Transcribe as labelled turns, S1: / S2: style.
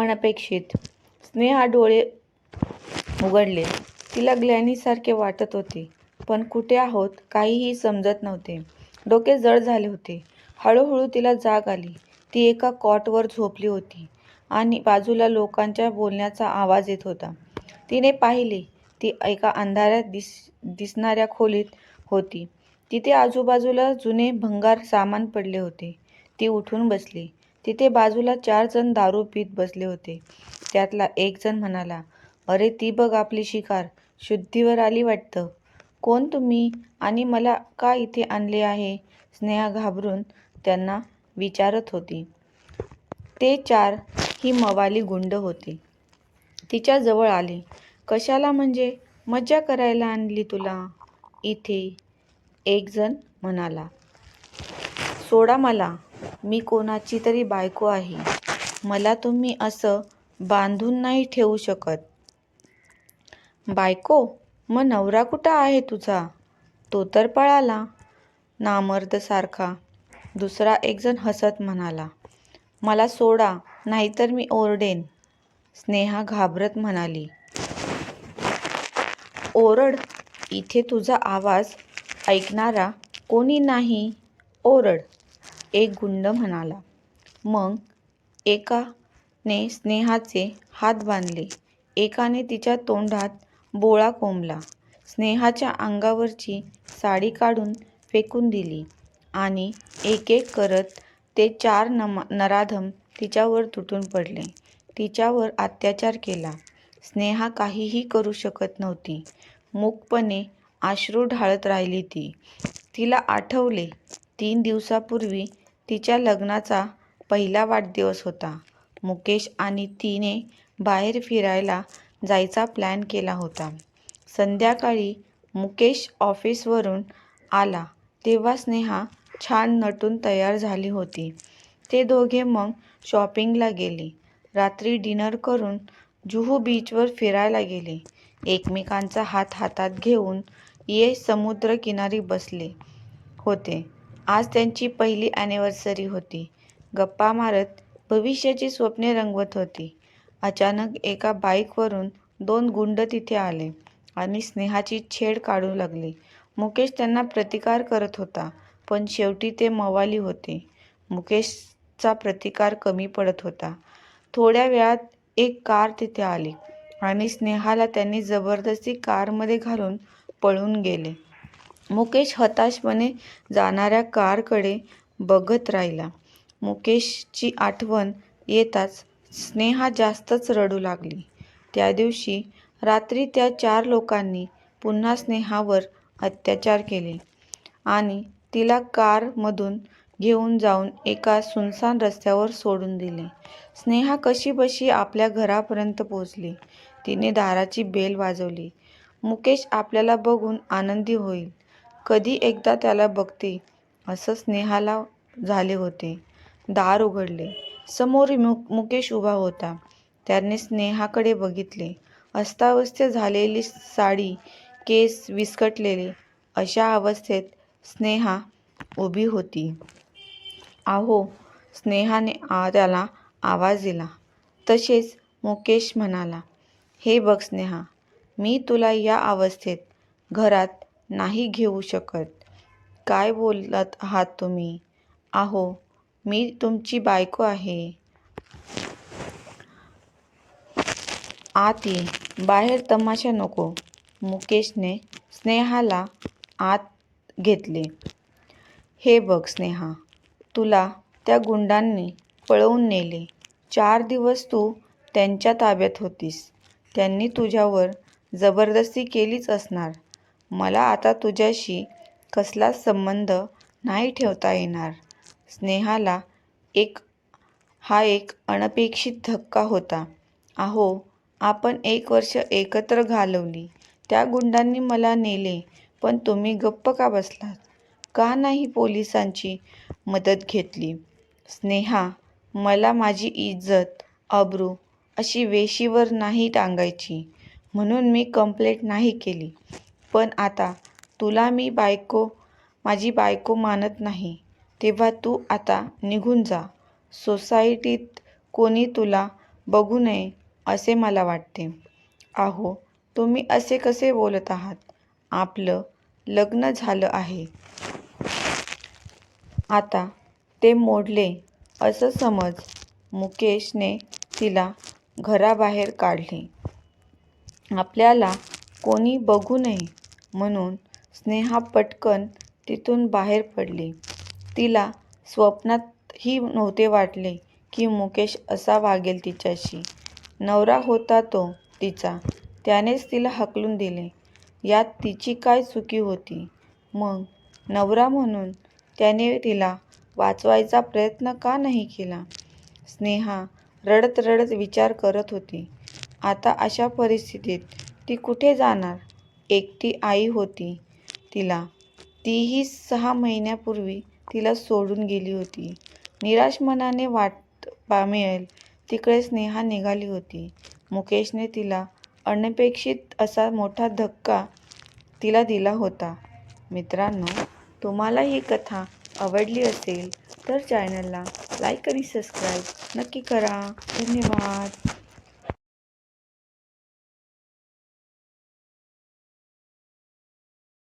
S1: अनपेक्षित. स्नेहा डोळे उघडले. तिला ग्लॅनीसारखे वाटत होते पण कुठे आहोत काहीही समजत नव्हते. डोके जड झाले होते. हळूहळू तिला जाग आली. ती एका कॉटवर झोपली होती आणि बाजूला लोकांच्या बोलण्याचा आवाज येत होता. तिने पाहिले ती एका अंधाऱ्यात दिस दिसणाऱ्या खोलीत होती. तिथे आजूबाजूला जुने भंगार सामान पडले होते. ती उठून बसली. तिथे बाजूला चार जण दारू पीत बसले होते. त्यातला एक जण म्हणाला अरे ती बघ आपली शिकार शुद्धीवर आली वाटतं. कोण तुम्ही आणि मला का इथे आणले आहे? स्नेहा घाबरून त्यांना विचारत होती. ते चार ही मवाली गुंड होती. तिच्या जवळ आले. कशाला म्हणजे? मज्जा करायला आणली तुला? इथे एक जण म्हणाला. सोडा मला. मी कोणाची तरी बायको आहे. मला तुम्ही असं बांधून नाही ठेवू शकत. बायको मग नवरा कुठं आहे तुझा? तो तर पळाला. नामर्दसारखा. दुसरा एकजण हसत म्हणाला मला सोडा नाहीतर मी ओरडेन. स्नेहा घाबरत म्हणाली ओरड इथे तुझा आवाज ऐकणारा कोणी नाही. ओरड. एक गुंड म्हणाला. मग एकाने स्नेहाचे हात बांधले. एकाने तिच्या तोंडात बोळा कोंबला. स्नेहाच्या अंगावरची साडी काढून फेकून दिली आणि एक एक करत ते चार नमा नराधम तिच्यावर तुटून पडले. तिच्यावर अत्याचार केला. स्नेहा काहीही करू शकत नव्हती. मूकपणे आश्रू ढाळत राहिली ती. तिला आठवले तीन दिवसापूर्वी तिच्या लग्नाचा पहिला वाढदिवस होता. मुकेश आणि तिने बाहेर फिरायला जायचा प्लॅन केला होता. संध्याकाळी मुकेश ऑफिसवरून आला तेव्हा स्नेहा छान नटून तयार झाली होती. ते दोघे मग शॉपिंगला गेले. रात्री डिनर करून जुहू बीचवर फिरायला गेले. एकमेकांचा हात हातात घेऊन ये समुद्रकिनारी बसले होते. आज त्यांची पहिली ॲनिव्हर्सरी होती. गप्पा मारत भविष्याची स्वप्ने रंगवत होती. अचानक एका बाईकवरून दोन गुंड तिथे आले आणि स्नेहाची छेड काढू लागली. मुकेश त्यांना प्रतिकार करत होता पण शेवटी ते मवाली होते. मुकेशचा प्रतिकार कमी पडत होता. थोड्या वेळात एक कार तिथे आली आणि स्नेहाला त्यांनी जबरदस्ती कारमध्ये घालून पळून गेले. मुकेश हताशपणे जाणाऱ्या कारकडे बघत राहिला. मुकेशची आठवण येताच स्नेहा जास्तच रडू लागली. त्या दिवशी रात्री त्या चार लोकांनी पुन्हा स्नेहावर अत्याचार केले आणि तिला कारमधून घेऊन जाऊन एका सुनसान रस्त्यावर सोडून दिले. स्नेहा कशीबशी आपल्या घरापर्यंत पोचली तिने दाराची बेल वाजवली. मुकेश आपल्याला बघून आनंदी होईल. कधी एकदा त्याला बघते असं स्नेहाला झाले होते. दार उघडले. समोर मु मुकेश उभा होता. त्याने स्नेहाकडे बघितले. अस्ताव्यस्त झालेली साडी केस विस्कटलेले अशा अवस्थेत स्नेहा उभी होती. आहो स्नेहाने आ त्याला आवाज दिला. तसेच मुकेश म्हणाला हे बघ स्नेहा मी तुला या अवस्थेत घरात नाही घेऊ शकत. काय बोलत आहात तुम्ही? आहो मी तुमची बायको आहे. आत ये. बाहेर तमाशा नको. मुकेशने स्नेहाला आत घेतले. हे बघ स्नेहा तुला त्या गुंडांनी पळवून नेले. चार दिवस तू त्यांच्या ताब्यात होतीस. त्यांनी तुझ्यावर जबरदस्ती केलीच असणार. मला आता तुझ्याशी कसलाच संबंध नाही ठेवता येणार. स्नेहाला एक हा एक अनपेक्षित धक्का होता. अहो आपण एक वर्ष एकत्र घालवली. त्या गुंडांनी मला नेले पण तुम्ही गप्प का बसलात? का नाही पोलिसांची मदत घेतली? स्नेहा मला माझी इज्जत अब्रू अशी वेशीवर नाही टांगायची. म्हणून मी कंप्लेंट नाही केली. पण आता तुला मी बायको माझी बायको मानत नाही तेव्हा तू आता निघून जा. सोसायटीत कोणी तुला बघू नये असे मला वाटते. आहो तुम्ही असे कसे बोलत आहात? आपलं लग्न झालं आहे. आता ते मोडले असं समज मुकेशने तिला घराबाहेर काढले. आपल्याला कोणी बघू नये म्हणून स्नेहा पटकन तिथून बाहेर पडली. तिला स्वप्नातही नव्हते वाटले की मुकेश असा वागेल तिच्याशी. नवरा होता तो तिचा. त्यानेच तिला हाकलून दिले. यात तिची काय चुकी होती? मग नवरा म्हणून त्याने तिला वाचवायचा प्रयत्न का नाही केला? स्नेहा रडत रडत विचार करत होती. आता अशा परिस्थितीत ती कुठे जाणार? एकटी आई होती तिला. तीही सहा महिन्यापूर्वी तिला सोडून गेली होती. निराश मनाने वाट पा मिळेल तिकडे स्नेहा निघाली होती. मुकेशने तिला अनपेक्षित असा मोठा धक्का तिला दिला होता. मित्रांनो तुम्हाला ही कथा आवडली असेल तर चॅनलला लाईक आणि सबस्क्राईब नक्की करा. धन्यवाद.